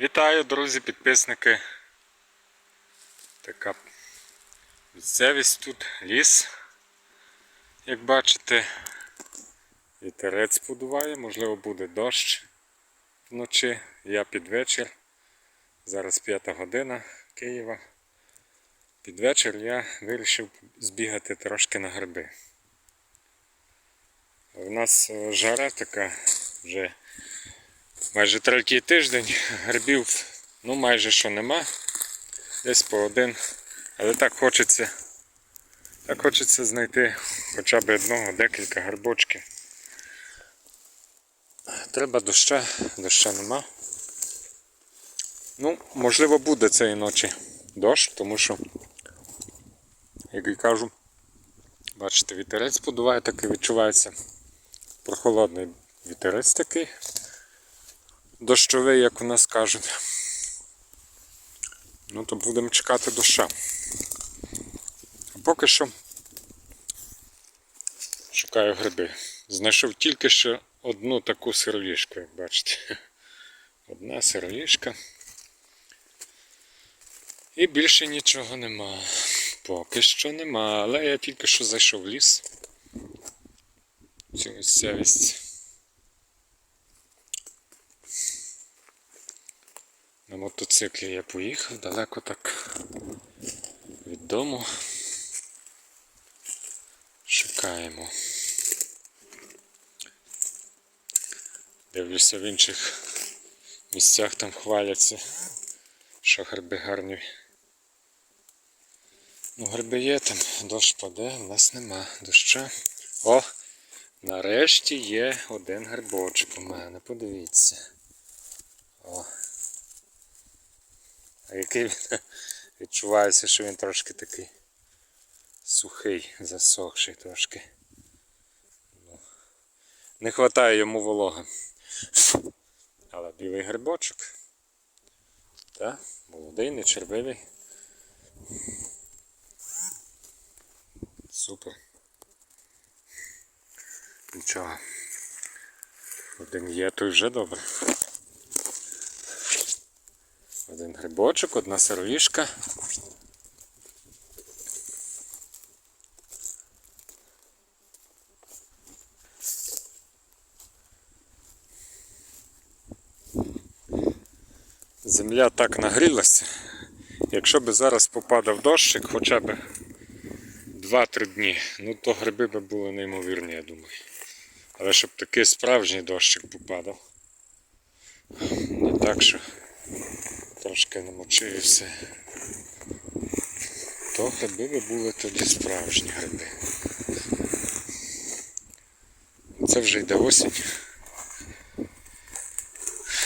Вітаю, друзі, підписники. Така місцевість тут, ліс. Як бачите, вітерець подуває, можливо буде дощ вночі. Я під вечір. Зараз п'ята година Києва. Під вечір я вирішив збігати трошки на гриби. У нас е, жара така вже майже третій тиждень грибів ну майже що нема. Десь по один. Але так хочеться. Так хочеться знайти хоча б одного, декілька грибочків. Треба доща, доща нема. Ну, можливо, буде цієї ночі дощ, тому що, як і кажу, бачите, вітерець подуває, такий відчувається прохолодний вітерець такий дощовий, як у нас кажуть. Ну то будемо чекати доща. А поки що шукаю гриби. Знайшов тільки що одну таку сироїшку, як бачите. Одна сироїшка. І більше нічого нема. Поки що нема, але я тільки що зайшов в ліс. Цю місцевість. Мотоциклі я поїхав далеко так від дому. Шукаємо. Дивлюся в інших місцях там хваляться, що гриби гарні. Ну, гриби є там, дощ паде, у нас нема доща. О! Нарешті є один грибочок у мене, подивіться. О. Який він відчувається, що він трошки такий сухий, засохший трошки. Ну, Не вистачає йому вологи. Але білий грибочок. Так, молодий, не червивий. Супер. Нічого. Один є, то й вже добре. Один грибочок, одна сироїшка. Земля так нагрілася. Якщо б зараз попадав дощик хоча б 2-3 дні, ну то гриби би були неймовірні, я думаю. Але щоб такий справжній дощик попадав. Не так, що трошки намочив і все. То гриби би були тоді справжні гриби. Це вже йде осінь.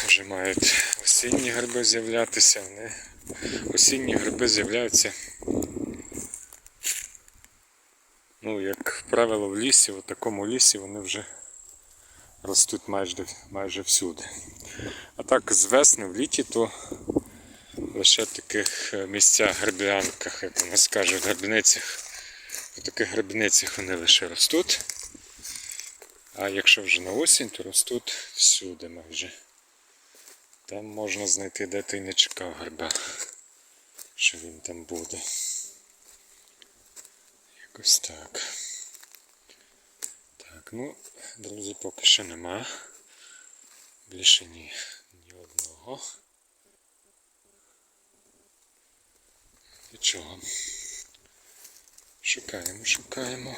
Вже мають осінні гриби з'являтися. Вони... Осінні гриби з'являються. Ну, як правило, в лісі, в такому лісі вони вже ростуть майже, майже всюди. А так з весни в літі, то лише в таких е, місцях грибянках, як у нас кажуть, грибницях. В таких грибницях вони лише ростуть. А якщо вже на осінь, то ростуть всюди майже. Там можна знайти, де ти не чекав гриба, що він там буде. Якось так. Так, ну, друзі, поки що нема. Більше ні, ні одного. Нічого. Шукаємо, шукаємо.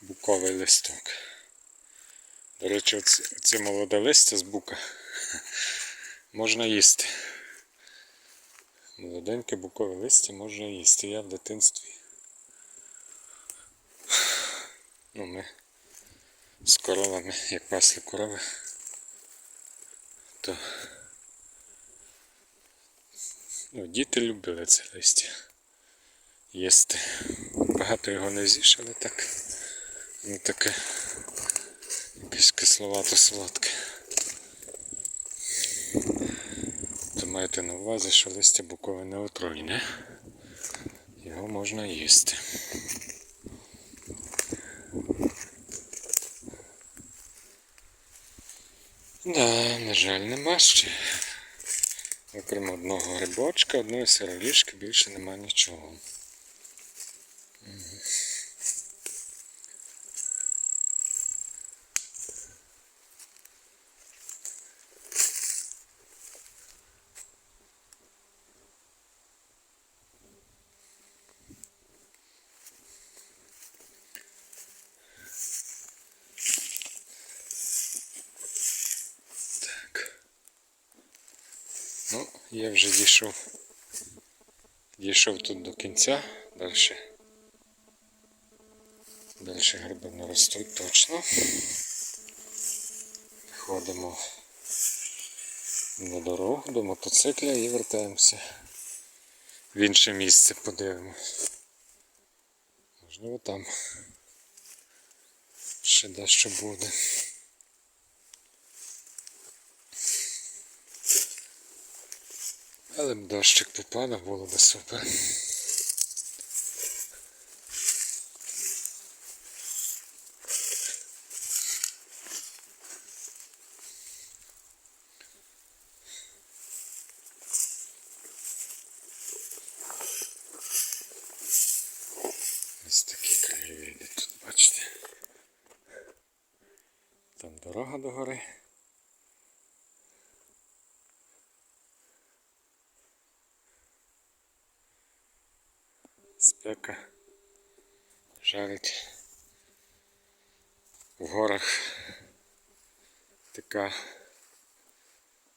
Буковий листок. До речі, оці молоде листя з бука можна їсти. Молоденьке букове листя можна їсти. Я в дитинстві. Ну, ми з коровами, як пасли корови, то ну, діти любили це листя їсти. Багато його не з'їш, але так. Ну таке якесь кисловато солодке. То маєте на увазі, що листя букове не отруйне. Його можна їсти. Да, на жаль, нема ще. Окрім одного грибочка, одної сироїшки, більше нема нічого. Ну, я вже дійшов. Дійшов тут до кінця, далі. Далі гриби не ростуть точно. Ходимо на дорогу до мотоцикля і вертаємося в інше місце, подивимось. Можливо там ще дещо буде. Але б дощик попадав, було б супер. Ось такі краєвиди тут, бачите. Там дорога до гори. Спека жарить в горах така,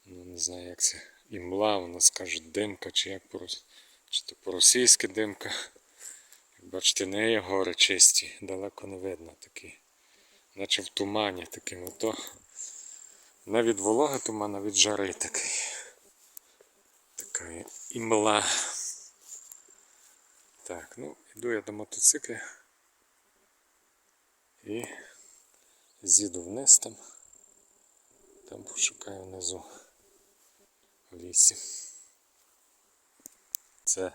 ну не знаю як це, імла, у нас кажуть димка, чи як по чи то по-російськи димка. Як бачите, не є гори чисті, далеко не видно такі. Наче в тумані таким ото. Не від вологи туман, а від жари такий. Така імла. Так, ну, йду я до мотоцикля і з'їду вниз там, там пошукаю внизу в лісі. Це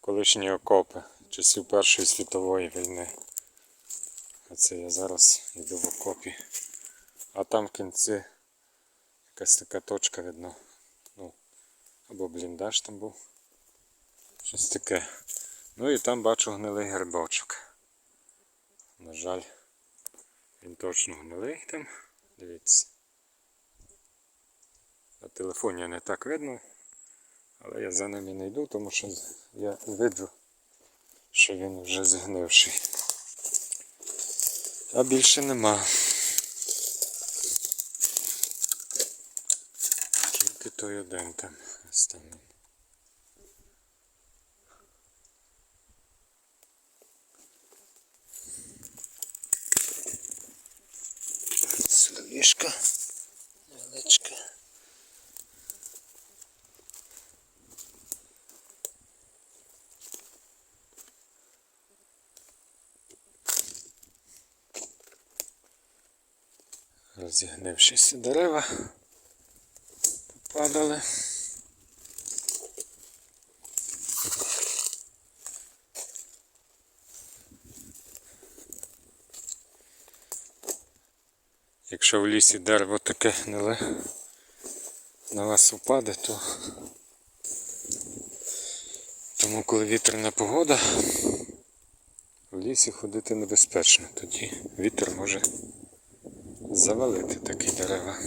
колишні окопи часів Першої світової війни. А це я зараз йду в окопі. А там в кінці якась така точка видно. Ну, або бліндаж там був. Щось таке. Ну і там бачу гнилий грибочок. На жаль, він точно гнилий там. Дивіться. На телефоні не так видно, але я за ним і не йду, тому що я виджу, що він вже згнивший. А більше нема. Тільки той один там останній. Розігнившися дерева попадали. Якщо в лісі дерево таке гниле на вас впаде, то тому коли вітряна погода, в лісі ходити небезпечно, тоді вітер може завалити такі дерева.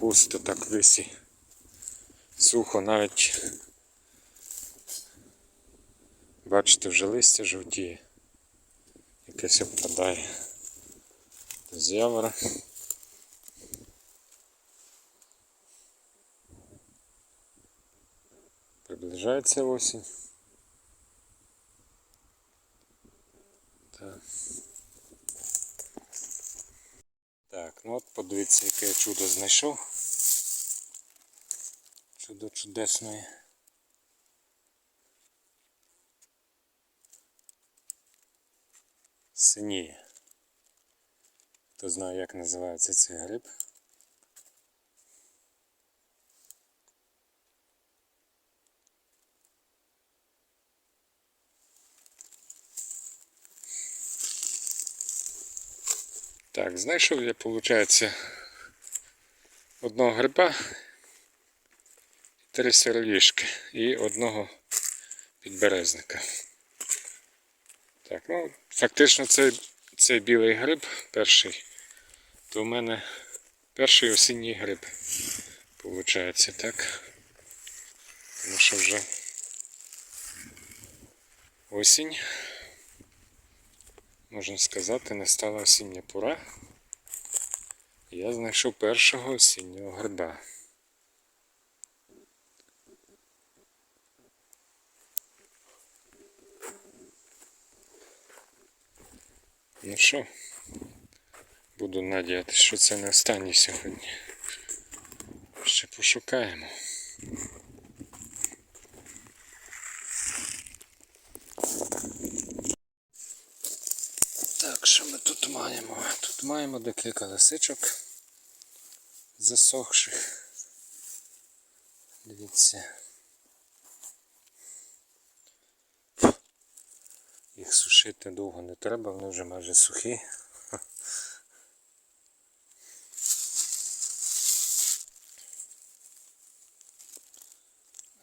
Пусто так в лісі. Сухо навіть. Бачите, вже листя жовтіє. Якесь обпадає. З явора. Приближається осінь. Так. так, ну от подивіться, яке я чудо знайшов. Чудо чудесної. Синіє. Хто знає, як називається цей гриб. Так, знайшов я, виходить, одного гриба, три сироїшки і одного підберезника. Так, ну, фактично цей, цей білий гриб перший, то в мене перший осінній гриб, виходить, так? Тому що вже осінь, можна сказати, не стала осіння пора. Я знайшов першого осіннього гриба. Ну що, буду надіятися, що це не останній сьогодні. Ще пошукаємо. Так, що ми тут маємо? Тут маємо декілька лисичок засохших. Дивіться. Їх сушити довго не треба, вони вже майже сухі.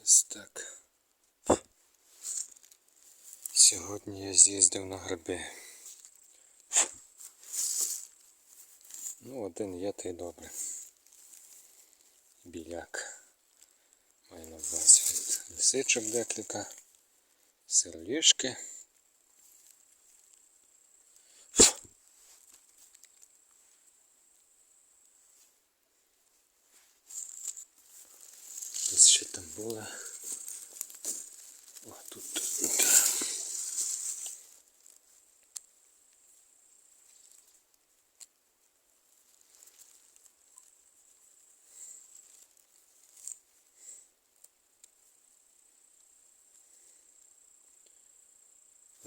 Ось так. Сьогодні я з'їздив на гриби. Ну, один є та й добре. Біляк. Маю на увазі от лисичок декілька, сироїшки. Десь ще там були. О, тут.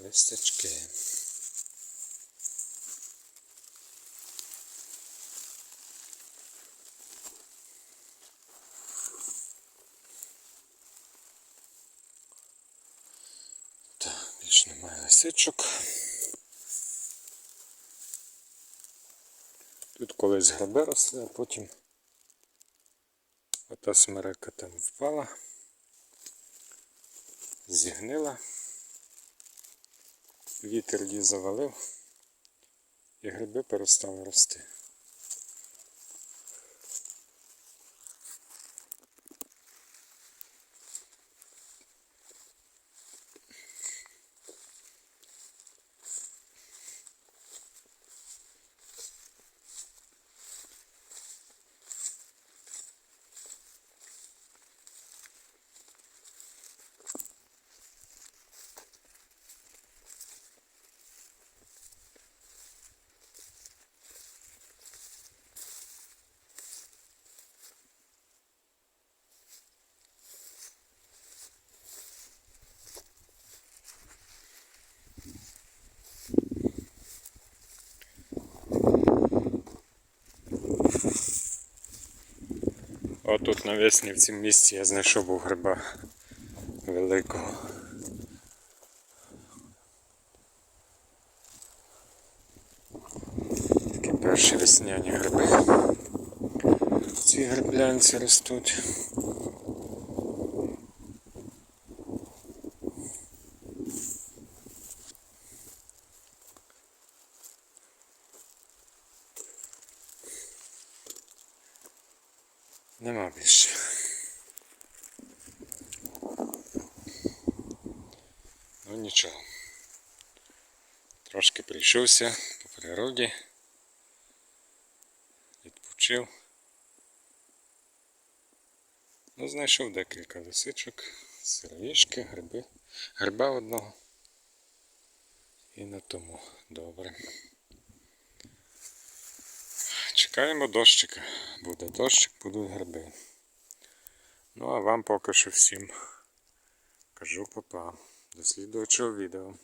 Да. Листячки. Так, більш немає лисичок. Тут колись гриби росли, а потім ота смерека там впала, зігнила, вітер її завалив і гриби перестали рости. Отут навесні в цьому місці я знайшов був гриба великого. Такі перші весняні гриби. Ці гриблянці ростуть. Нема більше. Ну нічого. Трошки прийшовся по природі. Відпочив. Ну, знайшов декілька лисичок, сироїшки, гриби, гриба одного. І на тому добре. Чекаємо дощика. Буде дощик, будуть гриби. Ну а вам поки що всім кажу папа. До слідуючого відео.